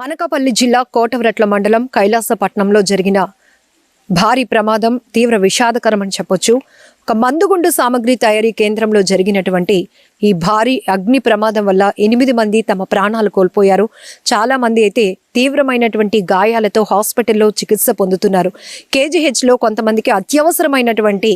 Anakapalli జిల్లా కోటవరట్ల మండలం కైలాసపట్నంలో జరిగిన భారీ ప్రమాదం తీవ్ర విషాదకరమని చెప్పొచ్చు. ఒక మందుగుండు సామగ్రి తయారీ కేంద్రంలో జరిగినటువంటి ఈ భారీ అగ్ని ప్రమాదం వల్ల ఎనిమిది మంది తమ ప్రాణాలు కోల్పోయారు. చాలా మంది అయితే తీవ్రమైనటువంటి గాయాలతో హాస్పిటల్లో చికిత్స పొందుతున్నారు. కేజీహెచ్లో కొంతమందికి అత్యవసరమైనటువంటి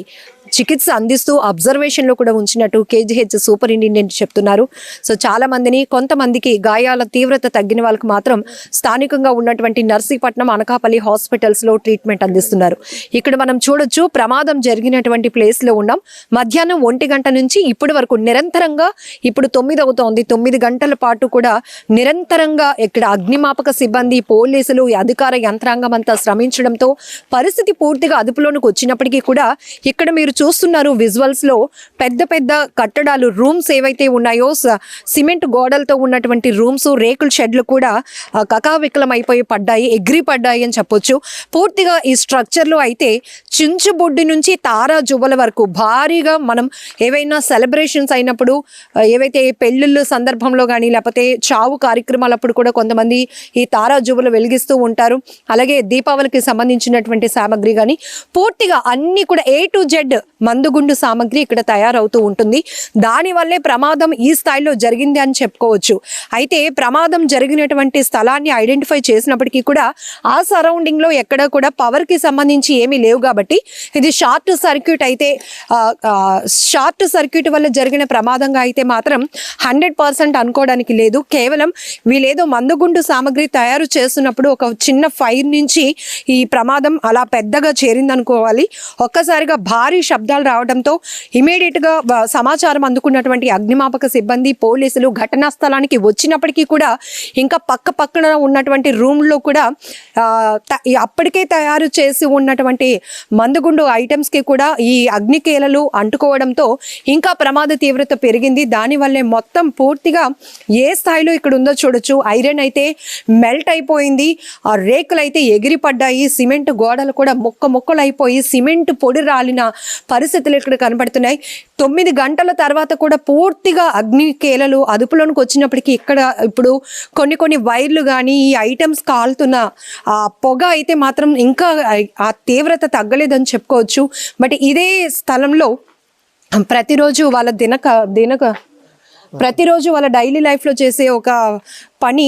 చికిత్స అందిస్తూ అబ్జర్వేషన్లో కూడా ఉంచినట్టు కేజీహెచ్ సూపరింటెండెంట్ చెప్తున్నారు. సో చాలా మందిని కొంతమందికి గాయాల తీవ్రత తగ్గిన వాళ్ళకి మాత్రం స్థానికంగా ఉన్నటువంటి నర్సీపట్నం అనకాపల్లి హాస్పిటల్స్లో ట్రీట్మెంట్ అందిస్తున్నారు. ఇక్కడ మనం చూడొచ్చు ప్రమాదం జరిగినటువంటి ప్లేస్లో ఉన్నాం. మధ్యాహ్నం ఒంటి గంట నుంచి ఇప్పటి వరకు నిరంతరంగా ఇప్పుడు తొమ్మిది అవుతోంది. తొమ్మిది గంటల పాటు కూడా నిరంతరంగా ఇక్కడ అగ్నిమాపక సిబ్బంది పోలీసులు అధికార యంత్రాంగం అంతా శ్రమించడంతో పరిస్థితి పూర్తిగా అదుపులోనికి వచ్చినప్పటికీ కూడా ఇక్కడ మీరు చూస్తున్నారు విజువల్స్లో పెద్ద పెద్ద కట్టడాలు రూమ్స్ ఏవైతే ఉన్నాయో సిమెంట్ గోడలతో ఉన్నటువంటి రూమ్స్ రేకుల షెడ్లు కూడా కకావికలం అయిపోయి పడ్డాయి ఎగిరి పడ్డాయి అని చెప్పొచ్చు. పూర్తిగా ఈ స్ట్రక్చర్లో అయితే చించుబొడ్డి నుంచి తారా జువ్వల వరకు భారీగా మనం ఏవైనా సెలబ్రేషన్స్ అయినప్పుడు ఏవైతే పెళ్ళిళ్ళ సందర్భంలో కానీ లేకపోతే చావు కార్యక్రమాలప్పుడు కూడా కొంతమంది ఈ తారా జువ్వలు వెలిగిస్తూ ఉంటారు. అలాగే దీపావళికి సంబంధించినటువంటి సామాగ్రి కానీ పూర్తిగా అన్నీ కూడా ఏ టు జెడ్ మందుగుండు సామాగ్రి ఇక్కడ తయారవుతూ ఉంటుంది. దానివల్లే ప్రమాదం ఈ స్థాయిలో జరిగింది అని చెప్పుకోవచ్చు. అయితే ప్రమాదం జరిగినటువంటి స్థలాన్ని ఐడెంటిఫై చేసినప్పటికీ కూడా ఆ సరౌండింగ్లో ఎక్కడ కూడా పవర్కి సంబంధించి ఏమీ లేవు కాబట్టి ఇది షార్ట్ సర్క్యూట్ అయితే షార్ట్ సర్క్యూట్ వల్ల జరిగిన ప్రమాదంగా అయితే మాత్రం హండ్రెడ్ పర్సెంట్ అనుకోవడానికి లేదు. కేవలం వీళ్ళేదో మందుగుండు సామాగ్రి తయారు చేస్తున్నప్పుడు ఒక చిన్న ఫైర్ నుంచి ఈ ప్రమాదం అలా పెద్దగా చేరిందనుకోవాలి. ఒక్కసారిగా భారీ శబ్దాలు రావడంతో ఇమీడియట్గా సమాచారం అందుకున్నటువంటి అగ్నిమాపక సిబ్బంది పోలీసులు ఘటనా స్థలానికి వచ్చినప్పటికీ కూడా ఇంకా పక్క పక్కన ఉన్నటువంటి రూమ్లో కూడా అప్పటికే తయారు చేసి ఉన్నటువంటి మందుగుండు ఐటమ్స్కి కూడా ఈ అగ్నికేలలు అంటుకోవడంతో ఇంకా ప్రమాద తీవ్రత పెరిగింది. దానివల్లే మొత్తం పూర్తిగా ఏ స్థాయిలో ఇక్కడ ఉందో చూడొచ్చు. ఐరన్ అయితే మెల్ట్ అయిపోయింది. ఆ రేకులు అయితే ఎగిరిపడ్డాయి. సిమెంట్ గోడలు కూడా ముక్క ముక్కలు అయిపోయి సిమెంట్ పొడి రాలిన పరిస్థితులు ఇక్కడ కనబడుతున్నాయి తొమ్మిది గంటల తర్వాత కూడా పూర్తిగా అగ్ని కేలలు అదుపులోనికి వచ్చినప్పటికీ ఇక్కడ ఇప్పుడు కొన్ని కొన్ని వైర్లు కానీ ఈ ఐటమ్స్ కాలుతున్న ఆ పొగ అయితే మాత్రం ఇంకా ఆ తీవ్రత తగ్గలేదని చెప్పుకోవచ్చు. బట్ ఇదే స్థలంలో ప్రతిరోజు వాళ్ళ దినక దినక ప్రతిరోజు వాళ్ళ డైలీ లైఫ్లో చేసే ఒక పని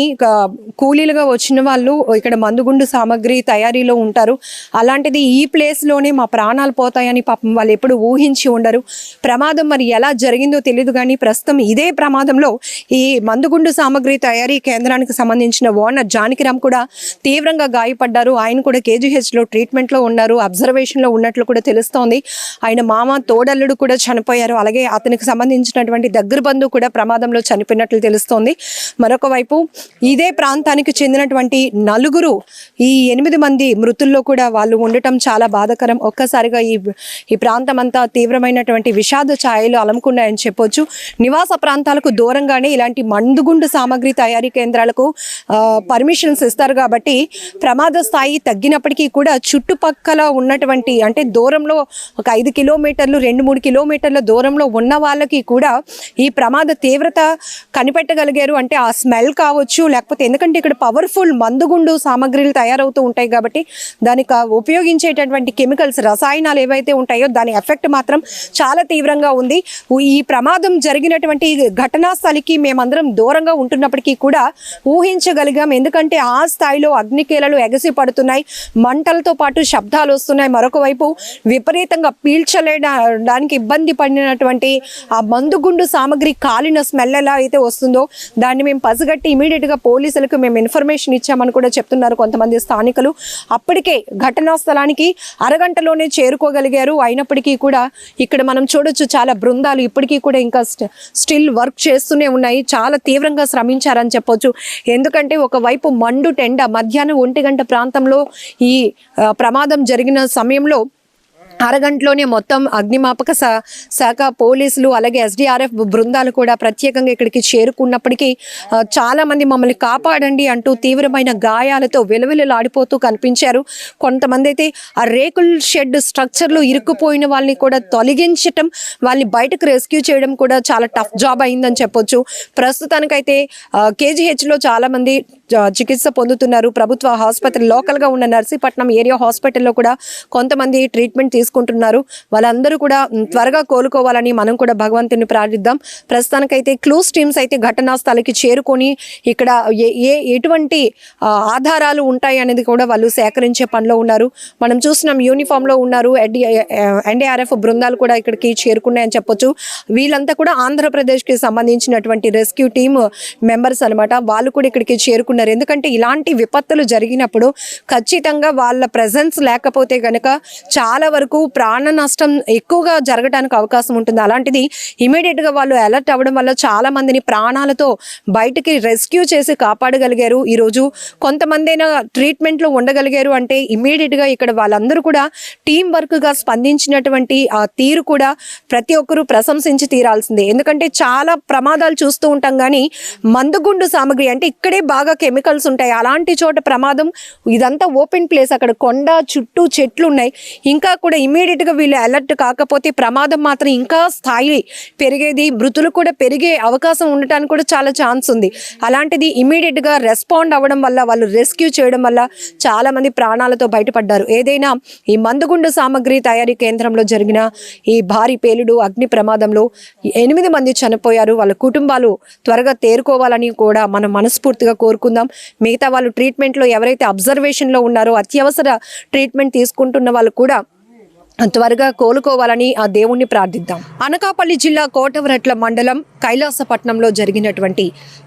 కూలీలుగా వచ్చిన వాళ్ళు ఇక్కడ మందుగుండు సామాగ్రి తయారీలో ఉంటారు. అలాంటిది ఈ ప్లేస్లోనే మా ప్రాణాలు పోతాయని పాపం వాళ్ళు ఎప్పుడు ఊహించి ఉండరు. ప్రమాదం మరి ఎలా జరిగిందో తెలియదు కానీ ప్రస్తుతం ఇదే ప్రమాదంలో ఈ మందుగుండు సామాగ్రి తయారీ కేంద్రానికి సంబంధించిన ఓనర్ జానకిరామ్ కూడా తీవ్రంగా గాయపడ్డారు. ఆయన కూడా కేజీహెచ్లో ట్రీట్మెంట్లో ఉన్నారు. అబ్జర్వేషన్లో ఉన్నట్లు కూడా తెలుస్తోంది. ఆయన మామ తోడల్లుడు కూడా చనిపోయారు. అలాగే అతనికి సంబంధించినటువంటి దగ్గర బంధువు కూడా ప్రమాదంలో చనిపోయినట్లు తెలుస్తోంది. మరొక వైపు ఇదే ప్రాంతానికి చెందినటువంటి నలుగురు ఈ ఎనిమిది మంది మృతుల్లో కూడా వాళ్ళు ఉండటం చాలా బాధాకరం. ఒక్కసారిగా ఈ ఈ ప్రాంతం అంతా తీవ్రమైనటువంటి విషాద ఛాయలు అలముకున్నాయని చెప్పొచ్చు. నివాస ప్రాంతాలకు దూరంగానే ఇలాంటి మందుగుండు సామాగ్రి తయారీ కేంద్రాలకు పర్మిషన్స్ ఇస్తారు కాబట్టి ప్రమాద స్థాయి తగ్గినప్పటికీ కూడా చుట్టుపక్కల ఉన్నటువంటి అంటే దూరంలో ఒక ఐదు కిలోమీటర్లు రెండు మూడు కిలోమీటర్ల దూరంలో ఉన్న వాళ్ళకి కూడా ఈ ప్రమాద తీవ్రత కనిపెట్టగలిగారు. అంటే ఆ స్మెల్ కావచ్చు లేకపోతే ఎందుకంటే ఇక్కడ పవర్ఫుల్ మందుగుండు సామాగ్రిలు తయారవుతూ ఉంటాయి కాబట్టి దానికి ఉపయోగించేటటువంటి కెమికల్స్ రసాయనాలు ఏవైతే ఉంటాయో దాని ఎఫెక్ట్ మాత్రం చాలా తీవ్రంగా ఉంది. ఈ ప్రమాదం జరిగినటువంటి ఘటనా స్థలికి మేమందరం దూరంగా ఉంటున్నప్పటికీ కూడా ఊహించగలిగాం. ఎందుకంటే ఆ స్థాయిలో అగ్నికేలలు ఎగసి పడుతున్నాయి. మంటలతో పాటు శబ్దాలు వస్తున్నాయి. మరొక వైపు విపరీతంగా పీల్చలేడానికి ఇబ్బంది పడినటువంటి ఆ మందుగుండు సామాగ్రి కాలిన స్మెల్ ఎలా అయితే వస్తుందో దాన్ని మేము పసిగట్టి ఇమీడియట్గా పోలీసులకు మేము ఇన్ఫర్మేషన్ ఇచ్చామని కూడా చెప్తున్నారు కొంతమంది స్థానికులు. అప్పటికే ఘటనా స్థలానికి అరగంటలోనే చేరుకోగలిగారు. అయినప్పటికీ కూడా ఇక్కడ మనం చూడొచ్చు చాలా బృందాలు ఇప్పటికీ కూడా ఇంకా స్టిల్ వర్క్ చేస్తూనే ఉన్నాయి. చాలా తీవ్రంగా శ్రమించారని చెప్పొచ్చు. ఎందుకంటే ఒకవైపు మండు టెండ మధ్యాహ్నం ఒంటి గంట ప్రాంతంలో ఈ ప్రమాదం జరిగిన సమయంలో అరగంటలోనే మొత్తం అగ్నిమాపక శా- శాఖ పోలీసులు అలాగే ఎస్డిఆర్ఎఫ్ బృందాలు కూడా ప్రత్యేకంగా ఇక్కడికి చేరుకున్నప్పటికీ చాలామంది మమ్మల్ని కాపాడండి అంటూ తీవ్రమైన గాయాలతో విలవిలలాడిపోతూ కనిపించారు. కొంతమంది అయితే ఆ రేకుల షెడ్ స్ట్రక్చర్లో ఇరుక్కుపోయిన వాళ్ళని కూడా తొలగించటం వాళ్ళని బయటకు రెస్క్యూ చేయడం కూడా చాలా టఫ్ జాబ్ అయిందని చెప్పొచ్చు. ప్రస్తుతానికైతే కేజీహెచ్లో చాలామంది చికిత్స పొందుతున్నారు. ప్రభుత్వ ఆసుపత్రి లోకల్గా ఉన్న నర్సీపట్నం ఏరియా హాస్పిటల్లో కూడా కొంతమంది ట్రీట్మెంట్ తీసుకుంటున్నారు. వాళ్ళందరూ కూడా త్వరగా కోలుకోవాలని మనం కూడా భగవంతుని ప్రార్థిద్దాం. ప్రస్తుతానికైతే క్లూస్ టీమ్స్ అయితే ఘటనా స్థలికి చేరుకొని ఇక్కడ ఏ ఏ ఎటువంటి ఆధారాలు ఉంటాయి అనేది కూడా వాళ్ళు సేకరించే పనిలో ఉన్నారు. మనం చూసినాం యూనిఫామ్లో ఉన్నారు. ఎన్డీఆర్ఎఫ్ బృందాలు కూడా ఇక్కడికి చేరుకున్నాయని చెప్పొచ్చు. వీళ్ళంతా కూడా ఆంధ్రప్రదేశ్కి సంబంధించినటువంటి రెస్క్యూ టీమ్ మెంబర్స్ అన్నమాట. వాళ్ళు కూడా ఇక్కడికి చేరుకున్నారు. ఎందుకంటే ఇలాంటి విపత్తులు జరిగినప్పుడు ఖచ్చితంగా వాళ్ళ ప్రజెన్స్ లేకపోతే కనుక చాలా వరకు ప్రాణ నష్టం ఎక్కువగా జరగడానికి అవకాశం ఉంటుంది. అలాంటిది ఇమీడియట్గా వాళ్ళు అలర్ట్ అవ్వడం వల్ల చాలా మందిని ప్రాణాలతో బయటికి రెస్క్యూ చేసి కాపాడగలిగారు. ఈరోజు కొంతమంది అయినా ట్రీట్మెంట్లో ఉండగలిగారు అంటే ఇమీడియట్గా ఇక్కడ వాళ్ళందరూ కూడా టీం వర్క్గా స్పందించినటువంటి ఆ తీరు కూడా ప్రతి ఒక్కరూ ప్రశంసించి తీరాల్సిందే. ఎందుకంటే చాలా ప్రమాదాలు చూస్తూ ఉంటాం కానీ మందుగుండు సామాగ్రి అంటే ఇక్కడే బాగా కెమికల్స్ ఉంటాయి. అలాంటి చోట ప్రమాదం ఇదంతా ఓపెన్ ప్లేస్ అక్కడ కొండ చుట్టూ చెట్లు ఉన్నాయి ఇంకా కూడా ఇమీడియట్గా వీళ్ళు అలర్ట్ కాకపోతే ప్రమాదం మాత్రం ఇంకా స్థాయి పెరిగేది మృతులు కూడా పెరిగే అవకాశం ఉండటానికి కూడా చాలా ఛాన్స్ ఉంది. అలాంటిది ఇమీడియట్గా రెస్పాండ్ అవ్వడం వల్ల వాళ్ళు రెస్క్యూ చేయడం వల్ల చాలామంది ప్రాణాలతో బయటపడ్డారు. ఏదైనా ఈ మందుగుండు సామాగ్రి తయారీ కేంద్రంలో జరిగిన ఈ భారీ పేలుడు అగ్ని ప్రమాదంలో ఎనిమిది మంది చనిపోయారు. వాళ్ళ కుటుంబాలు త్వరగా తేరుకోవాలని కూడా మనం మనస్ఫూర్తిగా కోరుకుందాం. మిగతా వాళ్ళు ట్రీట్మెంట్లో ఎవరైతే అబ్జర్వేషన్లో ఉన్నారో అత్యవసర ట్రీట్మెంట్ తీసుకుంటున్న వాళ్ళు కూడా త్వరగా కోలుకోవాలని ఆ దేవుణ్ణి ప్రార్థిద్దాం. అనకాపల్లి జిల్లా కోటవరట్ల మండలం కైలాసపట్నంలో జరిగినటువంటి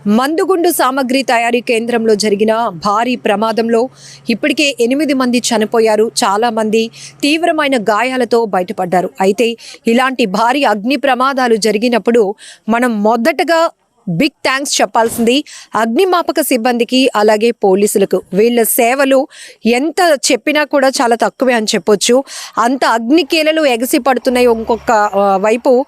మందుగుండు సామగ్రి తయారీ కేంద్రంలో జరిగిన భారీ ప్రమాదంలో ఇప్పటికే ఎనిమిది మంది చనిపోయారు. చాలామంది తీవ్రమైన గాయాలతో బయటపడ్డారు. అయితే ఇలాంటి భారీ అగ్ని ప్రమాదాలు జరిగినప్పుడు మనం మొదటగా బిగ్ థ్యాంక్స్ చెప్పాల్సింది అగ్నిమాపక సిబ్బందికి అలాగే పోలీసులకు. వీళ్ళ సేవలు ఎంత చెప్పినా కూడా చాలా తక్కువే అని చెప్పొచ్చు. అంత అగ్నికీలలు ఎగసి పడుతున్నాయి ఇంకొక వైపు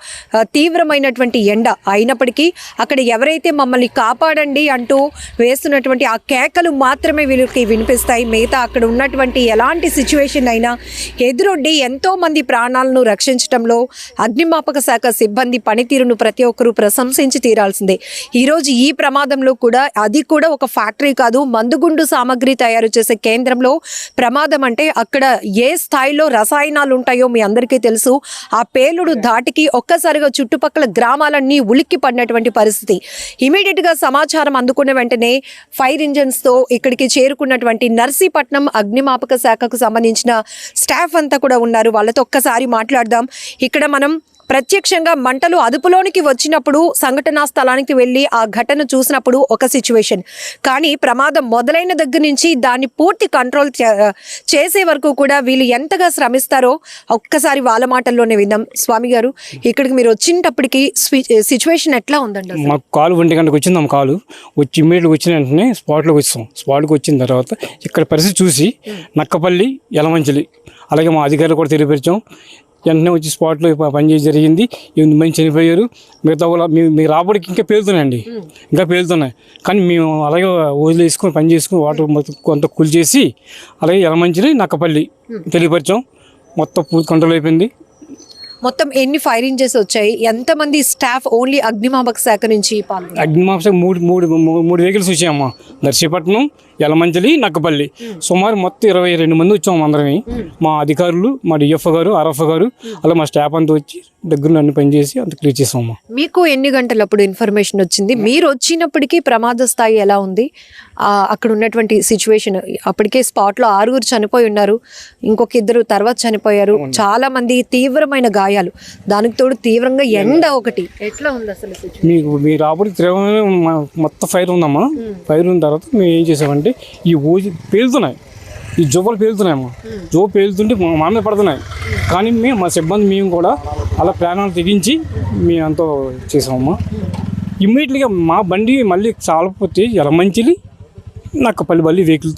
తీవ్రమైనటువంటి ఎండ అయినప్పటికీ అక్కడ ఎవరైతే మమ్మల్ని కాపాడండి అంటూ వేస్తున్నటువంటి ఆ కేకలు మాత్రమే వీళ్ళకి వినిపిస్తాయి. మిగతా అక్కడ ఉన్నటువంటి ఎలాంటి సిచ్యువేషన్ అయినా ఎదురొడ్డి ఎంతోమంది ప్రాణాలను రక్షించడంలో అగ్నిమాపక శాఖ సిబ్బంది పనితీరును ప్రతి ఒక్కరూ ప్రశంసించి తీరాల్సిందే. ఈరోజు ఈ ప్రమాదంలో కూడా అది కూడా ఒక ఫ్యాక్టరీ కాదు మందుగుండు సామాగ్రి తయారు చేసే కేంద్రంలో ప్రమాదం అంటే అక్కడ ఏ స్థాయిలో రసాయనాలు ఉంటాయో మీ అందరికీ తెలుసు. ఆ పేలుడు ధాటికి ఒక్కసారిగా చుట్టుపక్కల గ్రామాలన్నీ ఉలిక్కి పడినటువంటి పరిస్థితి. ఇమీడియట్గా సమాచారం అందుకున్న వెంటనే ఫైర్ ఇంజన్స్తో ఇక్కడికి చేరుకున్నటువంటి నర్సీపట్నం అగ్నిమాపక శాఖకు సంబంధించిన స్టాఫ్ అంతా కూడా ఉన్నారు. వాళ్ళతో ఒక్కసారి మాట్లాడదాం. ఇక్కడ మనం ప్రత్యక్షంగా మంటలు అదుపులోనికి వచ్చినప్పుడు సంఘటనా స్థలానికి వెళ్ళి ఆ ఘటన చూసినప్పుడు ఒక సిచ్యువేషన్ కానీ ప్రమాదం మొదలైన దగ్గర నుంచి దాన్ని పూర్తి కంట్రోల్ చేసే వరకు కూడా వీళ్ళు ఎంతగా శ్రమిస్తారో ఒక్కసారి వాళ్ళ మాటల్లోనే విందాం. స్వామి గారు ఇక్కడికి మీరు వచ్చినప్పటికి సిచ్యువేషన్ ఎట్లా ఉందండి? మాకు కాలు ఒంటి గంటకు వచ్చింది కాలు. వచ్చి ఇమ్మీడియట్గా వచ్చిన వెంటనే స్పాట్లోకి వచ్చాం స్పాట్కి వచ్చిన తర్వాత ఇక్కడ పరిస్థితి చూసి నక్కపల్లి యలమంచిలి. అలాగే మా అధికారులు కూడా తెలియపరిచాం. వెంటనే వచ్చి స్పాట్లో ప- పనిచేసి జరిగింది. ఎనిమిది మంది చనిపోయారు. మిగతా వాళ్ళు మీ రాబడికి ఇంకా పేలుతున్నాయండి. ఇంకా పేలుతున్నాయి. కానీ మేము అలాగే వదిలేసుకొని పని చేసుకుని వాటర్ మొత్తం కొంత కూల్ చేసి అలాగే యలమంచిలి నక్కపల్లి తెలియపరిచాం. మొత్తం పూర్తి కంట్రోల్ అయిపోయింది. మొత్తం ఎన్ని ఫైర్ ఇంజెస్ వచ్చాయి? ఎంతమంది స్టాఫ్ ఓన్లీ అగ్నిమాపక శాఖ నుంచి అగ్నిమాపక మూడు మూడు మూ- మూడు వెహికల్స్ వచ్చాయమ్మా. నర్సీపట్నం యలమంచిలి నక్కపల్లి. సుమారు మొత్తం ఇరవై రెండు మంది వచ్చాము అందరమే. మా అధికారులు మా డిఎఫ్ఓ గారు ఆర్ఎఫ్ఓ గారు అలా మా స్టాఫ్ అంతా వచ్చి దగ్గర అన్ని పనిచేసి అంత క్లియర్ చేసాము మీకు ఎన్ని గంటలప్పుడు ఇన్ఫర్మేషన్ వచ్చింది? మీరు వచ్చినప్పటికీ ప్రమాద స్థాయి ఎలా ఉంది? ఆ, అక్కడ ఉన్నటువంటి సిచ్యువేషన్ అప్పటికే స్పాట్లో ఆరుగురు చనిపోయి ఉన్నారు. ఇంకొక ఇద్దరు తర్వాత చనిపోయారు. చాలా మంది తీవ్రమైన గాయాలు. దానికి తోడు తీవ్రంగా ఎండ ఒకటి. ఎట్లా ఉంది అసలు మీకు మీ రాబడి మొత్తం ఫైర్ ఉందమ్మా. ఫైర్ ఉన్న తర్వాత మేము ఏం చేసామంటే ఈ ఓజి పేలుతున్నాయి. ఈ జువ్వలు పేలుతున్నాయమ్మా జువ్వ పేలుతుంటే మా మా మీద పడుతున్నాయి. కానీ మేము మా సిబ్బంది మేము కూడా అలా ప్రాణాలు తెగించి మేమంతా చేసామమ్మా ఇమ్మీడియట్గా మా బండి మళ్ళీ చాలకపోతే ఎలమంచిలి నక్కపల్లి మళ్ళీ వెహికల్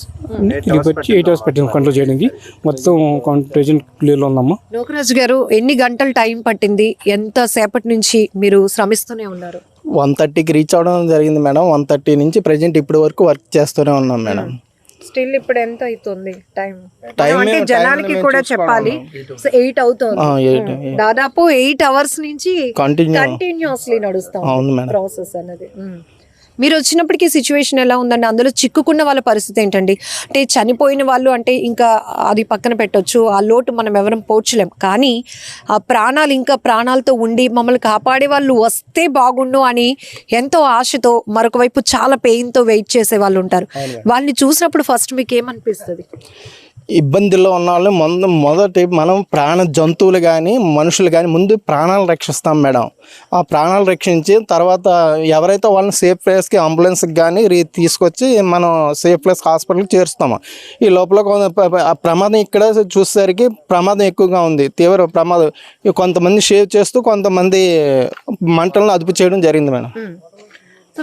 వచ్చి ఎయిట్ అవర్స్ పెట్టాము కంట్రోల్ చేయడానికి. మొత్తం ప్రెజెంట్ క్లియర్లో ఉందమ్మా. లోకరాజు గారు ఎన్ని గంటలు టైం పట్టింది? ఎంత సేపటి నుంచి మీరు శ్రమిస్తూనే ఉన్నారు? వన్ థర్టీకి రీచ్ అవడం జరిగింది మేడం. వన్ థర్టీ నుంచి ప్రజెంట్ ఇప్పటి వరకు వర్క్ చేస్తూనే ఉన్నాం మేడం. స్టిల్ ఇప్పుడు ఎంత అవుతుంది టైం అంటే జనాలకి time కూడా చెప్పాలి. ఎయిట్ అవుతుంది. ఆ, eight, eight. దాదాపు ఎయిట్ అవర్స్ నుంచి కంటిన్యూ కంటిన్యూస్లీ నడుస్తాం. అవును మేడం. ప్రాసెస్ అనేది. మ్మ్. మీరు వచ్చినప్పటికీ సిచ్యువేషన్ ఎలా ఉందండి? అందులో చిక్కుకున్న వాళ్ళ పరిస్థితి ఏంటండి? అంటే చనిపోయిన వాళ్ళు అంటే ఇంకా అది పక్కన పెట్టొచ్చు ఆ లోటు మనం ఎవరం పోర్చలేం కానీ ఆ ప్రాణాలు ఇంకా ప్రాణాలతో ఉండి మమ్మల్ని కాపాడే వాళ్ళు వస్తే బాగుండు అని ఎంతో ఆశతో మరొక వైపు చాలా పెయిన్తో వెయిట్ చేసే వాళ్ళు ఉంటారు. వాళ్ళని చూసినప్పుడు ఫస్ట్ మీకు ఏమనిపిస్తుంది? ఇబ్బందుల్లో ఉన్న వాళ్ళు ముందు మొదటి మనం ప్రాణ జంతువులు కానీ మనుషులు కానీ ముందు ప్రాణాలు రక్షిస్తాం మేడం. ఆ ప్రాణాలు రక్షించి తర్వాత ఎవరైతే వాళ్ళని సేఫ్ ప్లేస్కి అంబులెన్స్కి కానీ రీ తీసుకొచ్చి మనం సేఫ్ ప్లేస్ హాస్పిటల్కి చేరుస్తాము ఈ లోపల కొంత ఆ ప్రమాదం ఇక్కడ చూసేసరికి ప్రమాదం ఎక్కువగా ఉంది. తీవ్ర ప్రమాదం. కొంతమంది షేవ్ చేస్తూ కొంతమంది మంటలను అదుపు చేయడం జరిగింది మేడం.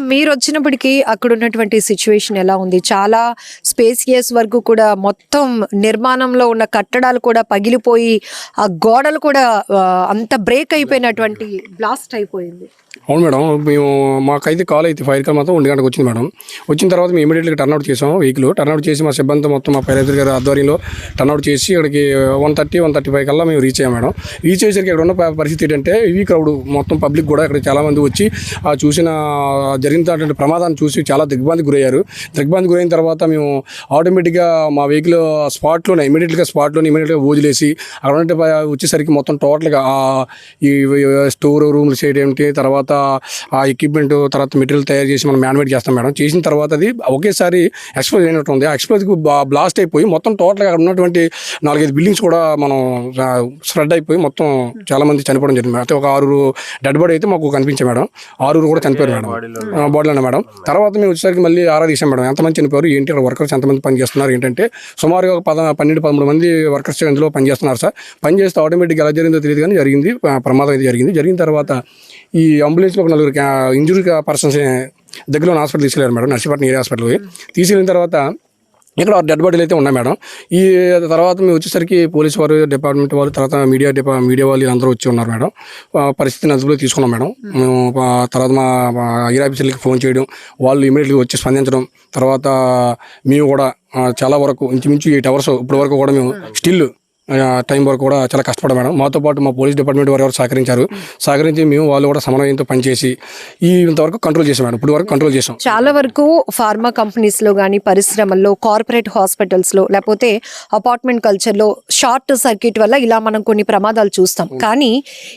మీరు వచ్చినప్పటికీ అక్కడ ఉన్నటువంటి సిచ్యువేషన్ ఎలా ఉంది? చాలా స్పేసియస్ వరకు కూడా మొత్తం నిర్మాణంలో ఉన్న కట్టడాలు కూడా పగిలిపోయి ఆ గోడలు కూడా అంత బ్రేక్ అయిపోయినటువంటి బ్లాస్ట్ అయిపోయింది. అవును మేడం. మేము మాకైతే కాల్ అయితే ఫైర్ కాల్ మాత్రం ఒంటి గంటకు వచ్చింది మేడం. వచ్చిన తర్వాత మేము ఇమీడియట్గా టర్న్అవుట్ చేసాం వెహికల్ టర్న్అవుట్ చేసి మా సిబ్బంది మొత్తం మా పైరైతుల గారి ఆధ్వర్యంలో టర్న్అవుట్ చేసి ఇక్కడికి one thirty one thirty five కల్లా మేము రీచ్ అయ్యాం మేడం. రీచ్ అయ్యేసరికి ఇక్కడ ఉన్న పరిస్థితి ఏంటంటే ఇవి క్రౌడ్ మొత్తం పబ్లిక్ కూడా ఇక్కడ చాలామంది వచ్చి ఆ చూసిన జరిగినటువంటి ప్రమాదాన్ని చూసి చాలా దిగ్భ్రాంతికి గురయ్యారు. దిగ్భ్రాంతికి గురైన తర్వాత మేము ఆటోమేటిక్గా మా వెహికల్ స్పాట్లోనే ఇమీడియట్గా స్పాట్లోనే ఇమీడియట్గా వదిలేసి అక్కడ ఉన్నట్టు ప- వచ్చేసరికి మొత్తం టోటల్గా ఆ ఈ స్టోర్ రూమ్లు చేయడం ఏంటి తర్వాత ఆ ఎక్విప్మెంట్ తర్వాత మెటీరియల్ తయారు చేసి మనం మ్యాన్మేడ్ చేస్తాం మేడం. చేసిన తర్వాత అది ఒకేసారి ఎక్స్ప్లోజ్ అయినట్టు ఉంది. ఆ ఎక్స్ప్లోజ్కి బ్లాస్ట్ అయిపోయి మొత్తం టోటల్గా అక్కడ ఉన్నటువంటి నాలుగైదు బిల్డింగ్స్ కూడా మనం స్ప్రెడ్ అయిపోయి మొత్తం చాలా మంది చనిపోవడం జరిగింది అయితే ఒక ఆరు డెడ్ బాడీ అయితే మాకు కనిపించాయి మేడం. ఆరుగురు కూడా చనిపోయారు మేడం. బాడీలోనే మేడం. తర్వాత మేము వచ్చేసరికి మళ్ళీ ఆరా తీసాం మేడం. ఎంతమంది చనిపోయారు ఏంటి వర్కర్స్ ఎంతమంది పని చేస్తున్నారు ఏంటంటే సుమారుగా ఒక పద పన్నెండు పదమూడు మంది వర్కర్స్ ఇందులో పని చేస్తున్నారు సార్. పని చేస్తే ఆటోమేటిక్గా ఎలా జరిగిందో తెలియదు కానీ జరిగింది. ప్రమాదం అయితే జరిగింది. జరిగిన తర్వాత ఈ అంబులెన్స్లో ఒక నలుగురు ఇంజురీ పర్సన్స్ దగ్గరలో హాస్పిటల్ తీసుకెళ్ళారు మేడం. నర్సీపట్నం ఏరియా హాస్పిటల్కి తీసుకెళ్ళిన తర్వాత ఇక్కడ డెడ్ బాడీలు అయితే ఉన్నాయి మేడం ఈ తర్వాత మేము వచ్చేసరికి పోలీస్ వారు డిపార్ట్మెంట్ వాళ్ళు తర్వాత మీడియా డిపా మీడియా వాళ్ళు అందరూ వచ్చి ఉన్నారు మేడం పరిస్థితిని అదుపులో తీసుకున్నాం మేడం మేము తర్వాత మా ఐర్ ఆఫీసర్లకి ఫోన్ చేయడం వాళ్ళు ఇమీడియట్గా వచ్చి స్పందించడం తర్వాత మేము కూడా చాలా వరకు ఇంచుమించు ఎయిట్ అవర్స్ ఇప్పటి వరకు కూడా మేము స్టిల్ టైం వరకు కూడా చాలా కష్టపడ మేడం. మాతో పాటు మా పోలీస్ డిపార్ట్మెంట్ వారు ఎవరు సహకరించారు? సహకరించి మేము వాళ్ళు కూడా సమన్వయంతో పనిచేసి ఈ ఇంతవరకు కంట్రోల్ చేసాం మేడం. ఇప్పుడు వరకు కంట్రోల్ చేసాం చాలా వరకు ఫార్మా కంపెనీస్లో కానీ పరిశ్రమల్లో కార్పొరేట్ హాస్పిటల్స్లో లేకపోతే అపార్ట్మెంట్ కల్చర్లో షార్ట్ సర్క్యూట్ వల్ల ఇలా మనం కొన్ని ప్రమాదాలు చూస్తాం. కానీ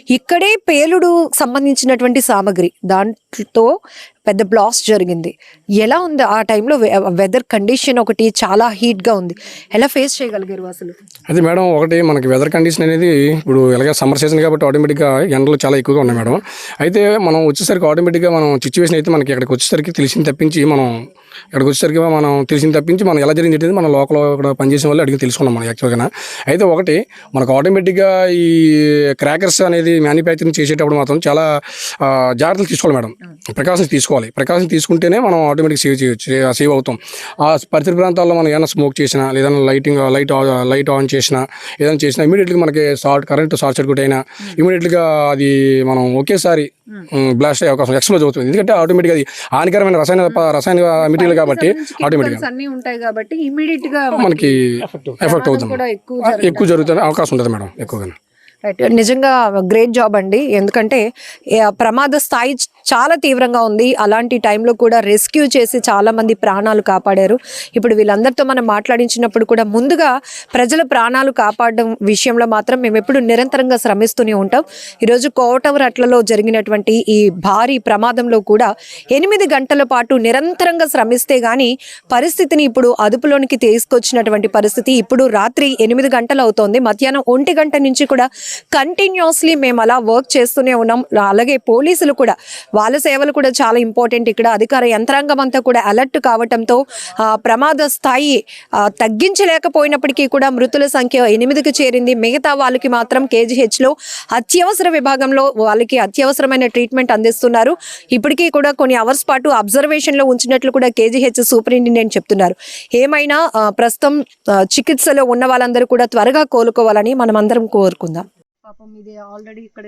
ఇక్కడే పేలుడు సంబంధించినటువంటి సామాగ్రి తో పెద్ద బ్లాస్ జరిగింది. ఎలా ఉంది ఆ టైంలో వెదర్ కండిషన్ ఒకటి చాలా హీట్గా ఉంది. ఎలా ఫేస్ చేయగలిగారు అసలు? అది మేడం ఒకటి మనకి వెదర్ కండిషన్ అనేది ఇప్పుడు ఎలాగ సమ్మర్ సీజన్ కాబట్టి ఆటోమేటిక్గా ఎండలు చాలా ఎక్కువగా ఉన్నాయి మేడం. అయితే మనం వచ్చేసరికి ఆటోమేటిక్గా మనం సిచ్యువేషన్ అయితే మనకి ఇక్కడికి వచ్చేసరికి తెలిసింది తప్పించి మనం ఇక్కడికి వచ్చేసరికి మనం తెలిసింది తప్పించి మనం ఎలా జరిగింది మన లోకల్ ఇక్కడ పనిచేసిన వాళ్ళు అడిగి తెలుసుకున్నాం మనం యాక్చువల్గా అయితే ఒకటి మనకు ఆటోమేటిక్గా ఈ క్రాకర్స్ అనేది మ్యానుఫ్యాక్చరింగ్ చేసేటప్పుడు మాత్రం చాలా జాగ్రత్తలు తీసుకోవాలి మేడం. ప్రికాషన్స్ తీసుకోవాలి. ప్రికాషన్స్ తీసుకుంటేనే మనం ఆటోమేటిక్ సేవ్ చేయొచ్చు సేవ్ అవుతాం. ఆ పరిసర ప్రాంతాల్లో మనం ఏదైనా స్మోక్ చేసినా లేదా లైటింగ్ లైట్ లైట్ ఆన్ చేసినా ఏదైనా చేసినా ఇమీడియట్గా మనకి షార్ట్ కరెంట్ షార్ట్ సర్క్యూట్ అయినా ఇమీడియట్గా అది మనం ఒకేసారి బ్లాస్ట్ అయ్యే అవకాశం ఎక్స్ప్లోజ్ అవుతుంది. ఎందుకంటే ఆటోమేటిక్గా అది హానికరమైన రసాయన రసాయన కాబట్టి ఆటోమేటిక్గా అన్ని ఉంటాయి కాబట్టి ఇమీడియట్గా మనకి ఎఫెక్ట్ అవుతుంది. ఎక్కువ జరుగుతుంది. అవకాశం ఉంటుంది మేడం ఎక్కువగా నిజంగా గ్రేట్ జాబ్ అండి. ఎందుకంటే ప్రమాద స్థాయి చాలా తీవ్రంగా ఉంది. అలాంటి టైంలో కూడా రెస్క్యూ చేసి చాలా మంది ప్రాణాలు కాపాడారు. ఇప్పుడు వీళ్ళందరితో మనం మాట్లాడించినప్పుడు కూడా ముందుగా ప్రజల ప్రాణాలు కాపాడడం విషయంలో మాత్రం మేము ఎప్పుడు నిరంతరంగా శ్రమిస్తూనే ఉంటాం. ఈరోజు కోటవరట్లలో జరిగినటువంటి ఈ భారీ ప్రమాదంలో కూడా ఎనిమిది గంటల పాటు నిరంతరంగా శ్రమిస్తే గానీ పరిస్థితిని ఇప్పుడు అదుపులోనికి తీసుకొచ్చినటువంటి పరిస్థితి ఇప్పుడు రాత్రి ఎనిమిది గంటలు అవుతోంది. మధ్యాహ్నం ఒంటి గంట నుంచి కూడా కంటిన్యూస్లీ మేము అలా వర్క్ చేస్తూనే ఉన్నాం. అలాగే పోలీసులు కూడా వాళ్ళ సేవలు కూడా చాలా ఇంపార్టెంట్ ఇక్కడ అధికార యంత్రాంగం అంతా కూడా అలర్ట్ కావటంతో ప్రమాద స్థాయి తగ్గించలేకపోయినప్పటికీ కూడా మృతుల సంఖ్య ఎనిమిదికి చేరింది. మిగతా వాళ్ళకి మాత్రం కేజీహెచ్లో లో అత్యవసర విభాగంలో వాళ్ళకి అత్యవసరమైన ట్రీట్మెంట్ అందిస్తున్నారు. ఇప్పటికీ కూడా కొన్ని అవర్స్ పాటు అబ్జర్వేషన్లో ఉంచినట్లు కూడా కేజీహెచ్ సూపరింటెండెంట్ చెప్తున్నారు. ఏమైనా ప్రస్తుతం చికిత్సలో ఉన్న వాళ్ళందరూ కూడా త్వరగా కోలుకోవాలని మనం అందరం కోరుకుందాం. పాపం ఇది ఆల్రెడీ ఇక్కడ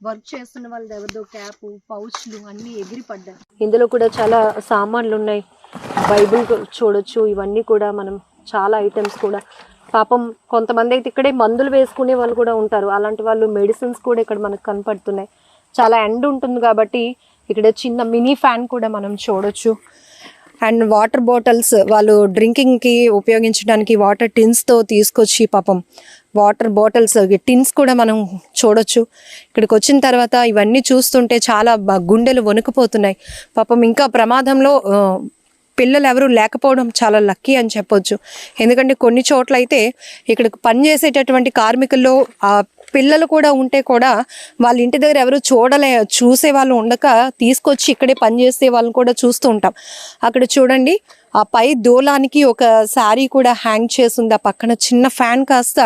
వర్క్ చేస్తున్న వాళ్ళ ఎవరిదో క్యాప్ పౌచ్లు అన్ని ఎగిరి పడ్డాయి ఇందులో కూడా చాలా సామాన్లు ఉన్నాయి బైబిల్ చూడొచ్చు. ఇవన్నీ కూడా మనం చాలా ఐటమ్స్ కూడా. పాపం కొంతమంది అయితే ఇక్కడే మందులు వేసుకునే వాళ్ళు కూడా ఉంటారు. అలాంటి వాళ్ళు మెడిసిన్స్ కూడా ఇక్కడ మనకు కనపడుతున్నాయి. చాలా ఎండ్ ఉంటుంది కాబట్టి ఇక్కడ చిన్న మినీ ఫ్యాన్ కూడా మనం చూడొచ్చు. అండ్ వాటర్ బాటిల్స్ వాళ్ళు డ్రింకింగ్కి ఉపయోగించడానికి వాటర్ టిన్స్తో తీసుకొచ్చి పాపం వాటర్ బాటిల్స్ టిన్స్ కూడా మనం చూడొచ్చు. ఇక్కడికి వచ్చిన తర్వాత ఇవన్నీ చూస్తుంటే చాలా గుండెలు వణుకుపోతున్నాయి. పాపం ఇంకా ప్రమాదంలో పిల్లలు ఎవరు లేకపోవడం చాలా లక్కీ అని చెప్పొచ్చు. ఎందుకంటే కొన్ని చోట్ల అయితే ఇక్కడ పనిచేసేటటువంటి కార్మికుల్లో ఆ పిల్లలు కూడా ఉంటే కూడా వాళ్ళ ఇంటి దగ్గర ఎవరు చూడలే చూసే వాళ్ళు ఉండక తీసుకొచ్చి ఇక్కడే పనిచేసే వాళ్ళని కూడా చూస్తూ ఉంటాం. అక్కడ చూడండి ఆ పై దూలానికి ఒక శారీ కూడా హ్యాంగ్ చేసింది. ఆ పక్కన చిన్న ఫ్యాన్ కాస్త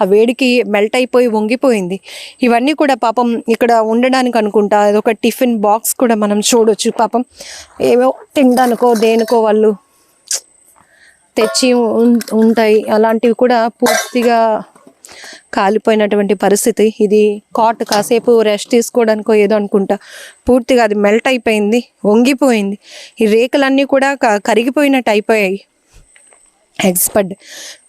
ఆ వేడికి మెల్ట్ అయిపోయి వంగిపోయింది. ఇవన్నీ కూడా పాపం ఇక్కడ ఉండడానికి అనుకుంటా. అదొక టిఫిన్ బాక్స్ కూడా మనం చూడొచ్చు. పాపం ఏవో తినడానికో దేనికో వాళ్ళు తెచ్చి ఉం- ఉంటాయి. అలాంటివి కూడా పూర్తిగా కాలిపోయినటువంటి పరిస్థితి. ఇది కాట్ కాసేపు రెస్ట్ తీసుకోవడానికో ఏదో అనుకుంటా. పూర్తిగా అది మెల్ట్ అయిపోయింది వంగిపోయింది. ఈ రేకులన్నీ కూడా కరిగిపోయినట్టు అయిపోయాయి. ఎక్స్పర్ట్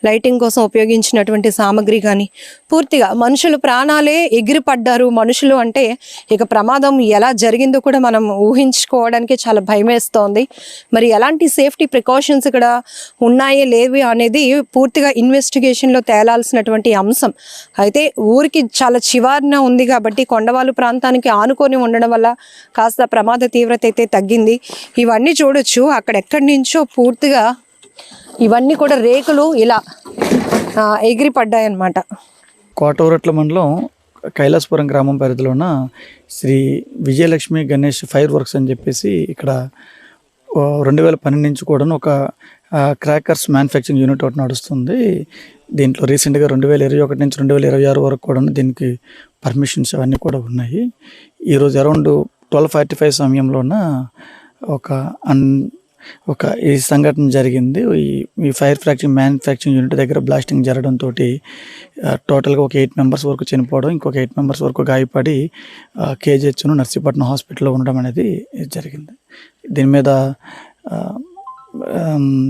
లైటింగ్ కోసం ఉపయోగించినటువంటి సామాగ్రి కానీ పూర్తిగా మనుషులు ప్రాణాలే ఎగిరిపడ్డారు. మనుషులు అంటే ఇక ప్రమాదం ఎలా జరిగిందో కూడా మనం ఊహించుకోవడానికి చాలా భయమేస్తోంది. మరి ఎలాంటి సేఫ్టీ ప్రికాషన్స్ ఇక్కడ ఉన్నాయే లేవి అనేది పూర్తిగా ఇన్వెస్టిగేషన్లో తేలాల్సినటువంటి అంశం. అయితే ఊరికి చాలా చివారిన ఉంది కాబట్టి కొండవాళ్ళు ప్రాంతానికి ఆనుకొని ఉండడం వల్ల కాస్త ప్రమాద తీవ్రత అయితే తగ్గింది. ఇవన్నీ చూడొచ్చు. అక్కడెక్కడి నుంచో పూర్తిగా ఇవన్నీ కూడా రేకులు ఇలా ఎగిరి పడ్డాయన్నమాట కోటవరట్ల మండలం కైలాసపురం గ్రామం పరిధిలో ఉన్న శ్రీ విజయలక్ష్మి గణేష్ ఫైర్ వర్క్స్ అని చెప్పేసి ఇక్కడ రెండు వేల పన్నెండు నుంచి కూడా ఒక క్రాకర్స్ మ్యానుఫ్యాక్చరింగ్ యూనిట్ ఒకటి నడుస్తుంది. దీంట్లో రీసెంట్గా రెండు వేల ఇరవై ఒకటి నుంచి రెండు వేల ఇరవై ఆరు వరకు కూడా దీనికి పర్మిషన్స్ అవన్నీ కూడా ఉన్నాయి. ఈరోజు అరౌండ్ ట్వెల్వ్ ఫార్టీ ఫైవ్ సమయంలోన ఒక అన్ ఒక ఈ సంఘటన జరిగింది. ఈ ఫైర్ ఫ్రాక్చరింగ్ మ్యానుఫ్యాక్చరింగ్ యూనిట్ దగ్గర బ్లాస్టింగ్ జరగడంతో టోటల్గా ఒక ఎయిట్ మెంబర్స్ వరకు చనిపోవడం ఇంకొక ఎయిట్ మెంబర్స్ వరకు గాయపడి కేజీహెచ్ను నర్సీపట్నం హాస్పిటల్లో ఉండడం అనేది జరిగింది. దీని మీద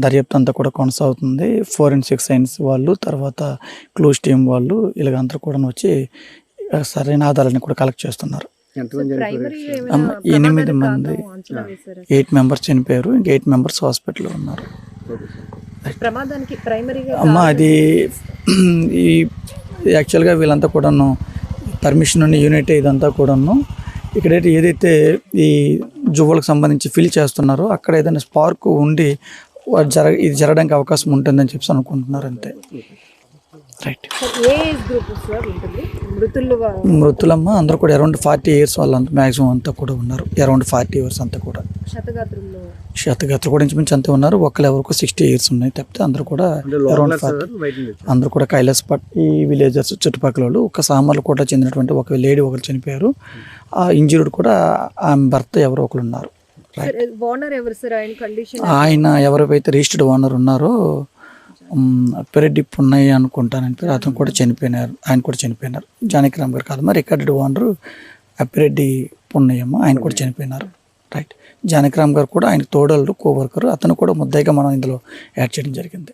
దర్యాప్తు అంతా కూడా కొనసాగుతుంది. ఫోరెన్సిక్ సైన్స్ వాళ్ళు తర్వాత క్లూస్ టీమ్ వాళ్ళు ఇలాగంతా కూడా వచ్చి సరైన ఆధారాన్ని కూడా కలెక్ట్ చేస్తున్నారు. ఎనిమిది మంది ఎయిట్ మెంబర్స్ చనిపోయారు. ఇంకా ఎయిట్ మెంబర్స్ హాస్పిటల్లో ఉన్నారు. ప్రమాదానికి ప్రైమరీగా అమ్మ అది ఈ యాక్చువల్గా వీళ్ళంతా కూడాను పర్మిషన్ ఉన్న యూనిట్ ఇదంతా కూడాను ఇక్కడైతే ఏదైతే ఈ జువ్వలకు సంబంధించి ఫిల్ చేస్తున్నారో అక్కడ ఏదైనా స్పార్క్ ఉండి జరగ ఇది జరగడానికి అవకాశం ఉంటుందని చెప్పి అనుకుంటున్నారు అంతే. రైట్ ఏ ఏజ్ గ్రూప్ సార్ ఉంటుంది? మృతులు మృతులమ్మ అందరూ కూడా అరౌండ్ ఫార్టీ ఇయర్స్ వాళ్ళంతా మ్యాక్సిమం అంతా కూడా ఉన్నారు. అరౌండ్ ఫార్టీ ఇయర్స్ అంతా కూడా. శతగాత్రుల్లో శతగతులు కూడా ఇంచుమించు అంతే ఉన్నారు. ఒకళ్ళు ఎవరికి సిక్స్టీ ఇయర్స్ ఉన్నాయి తప్పితే అందరూ కూడా అరౌండ్ ఫార్టీ అందరూ కూడా కైలాస్ పట్ ఈ విలేజెస్ చుట్టుపక్కల వాళ్ళు. ఒక సామర్లు కూడా చెందినటువంటి ఒక లేడీ ఒకరు చనిపోయారు. ఆ ఇంజుర్డ్ కూడా ఆమె భర్త ఎవరో ఒకరు ఉన్నారు. ఓనర్ ఎవరు సార్? ఆయన ఎవరైతే రిజిస్టర్డ్ ఓనర్ ఉన్నారో పెరెడ్డి పున్నయ్య అనుకుంటానని పేరు. అతను కూడా చనిపోయినారు. ఆయన కూడా చనిపోయినారు. జానకిరామ్ గారు కాదు మరి రికార్డెడ్ ఓనర్ అప్పిరెడ్డి పున్నయ్యమ్మ ఆయన కూడా చనిపోయినారు. రైట్. జానకిరామ్ గారు కూడా ఆయన తోడలు కోవర్కరు. అతను కూడా ముద్దయిగా మనం ఇందులో యాడ్ చేయడం జరిగింది.